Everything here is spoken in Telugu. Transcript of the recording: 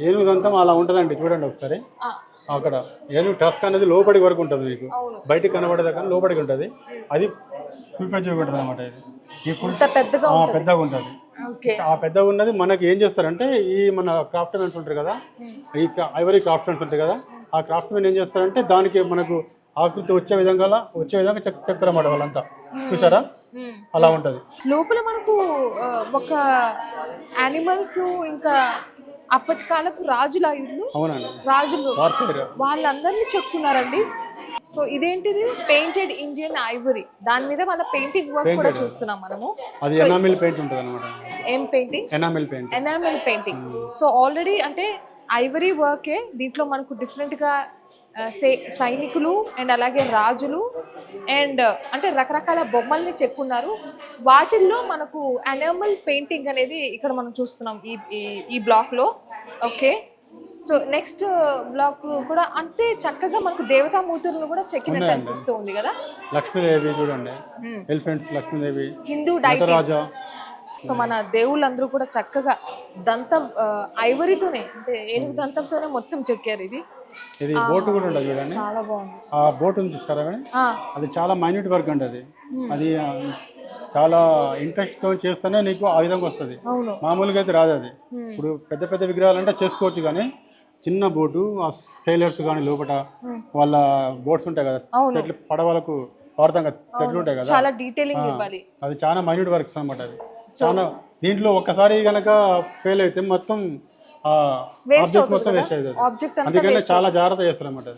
ఏనుగు దంతం అలా ఉంటుందండి. చూడండి ఒకసారి. అక్కడ ఏనుగు టస్క్ అనేది లోపలికి వరకు ఉంటుంది మీకు. బయటికి కనబడేది కానీ లోపలికి ఉంటుంది. అది ఫుల్ పెద్ద ఉంటుంది అనమాట ఇది. ఈ ఫుల్ ఇంత పెద్దగా ఆ, ఉంటుంది. పెద్దగా ఉంటుంది. ఓకే. ఆ పెద్దగా ఉన్నది మనకి ఏం చేస్తారంటే ఈ మన క్రాఫ్ట్ మెన్స్ ఉంటారు కదా ఈ ఐవరీ క్రాఫ్ట్ మెన్స్ ఉంటాయి కదా ఆ క్రాఫ్ట్ మెన్ ఏం చేస్తారంటే దానికి మనకు ఆకృతి వచ్చే విధంగా వచ్చే విధంగా చెక్ చెప్తారన్నమాట వాళ్ళంతా. చూసారా మ్మ్. అలా ఉంటుంది. లోపల మనకు ఒక యానిమల్స్ ఇంకా అప్పటి కాలపు రాజుల ఇల్లు రాజులు. వాళ్ళందరినీ చెక్కున్నారండి. సో ఇదేంటిది? పెయింటెడ్ ఇండియన్ ఐవరీ దాని మీద వాళ్ళ పెయింటింగ్ వర్క్ కూడా చూస్తున్నాం మనము. అది ఎనామిల్ పెయింట్ ఉంటుంది అనమాట ఏం painting enamel paint enamel painting so already అంటే ఐవరీ వర్కే దీంట్లో మనకు డిఫరెంట్గా సైనికులు అండ్ అలాగే రాజులు అండ్ అంటే రకరకాల బొమ్మల్ని చెక్కున్నారు. వాటిల్లో మనకు ఎనామల్ పెయింటింగ్ అనేది ఇక్కడ మనం చూస్తున్నాం ఈ ఈ- బ్లాక్లో. ఓకే? సో నెక్స్ట్ బ్లాక్ కూడా అంటే చక్కగా మనకు దేవతామూర్తులను కూడా చెక్కినట్టు అనిపిస్తూ ఉంది కదా? లక్ష్మీదేవి చూడండి. Elephants Lakshmidevi Hindu deity Nataraja. So మన దేవుళ్ళందరూ కూడా చక్కగా దంతం ఐవరీతోనే అంటే ఏనుగు దంతంతోనే మొత్తం చెక్కారు ఇది. ఇది బోట్ కూడా ఉంటుంది చూడండి. చాలా బాగుంది. ఆ బోట్ ఉంది చూస్తారా అది చాలా మైన్యూట్ వర్క్ అండి అది చాలా ఇంట్రెస్ట్తో చేస్తేనే నీకు ఆ విధంగా వస్తుంది. మామూలుగా అయితే రాదు అది. ఇప్పుడు పెద్ద పెద్ద విగ్రహాలు అంటే చేసుకోవచ్చు కానీ చిన్న బోటు ఆ సేలర్స్ కానీ లోపల వాళ్ళ బోట్స్ ఉంటాయి కదా పడవలకు వాడతాం కదా తెట్లు ఉంటాయి కదా. చాలా డీటెయిలింగ్ ఇవ్వాలి. అది చాలా మైన్యూట్ వర్క్స్ అనమాట అది. చాలా దీంట్లో ఒక్కసారి కనుక ఫెయిల్ అయితే మొత్తం ఆబ్జెక్ట్ మొత్తం? వేస్ట్ అవుతుంది అందుకనే చాలా జాగ్రత్త చేస్తారు అనమాట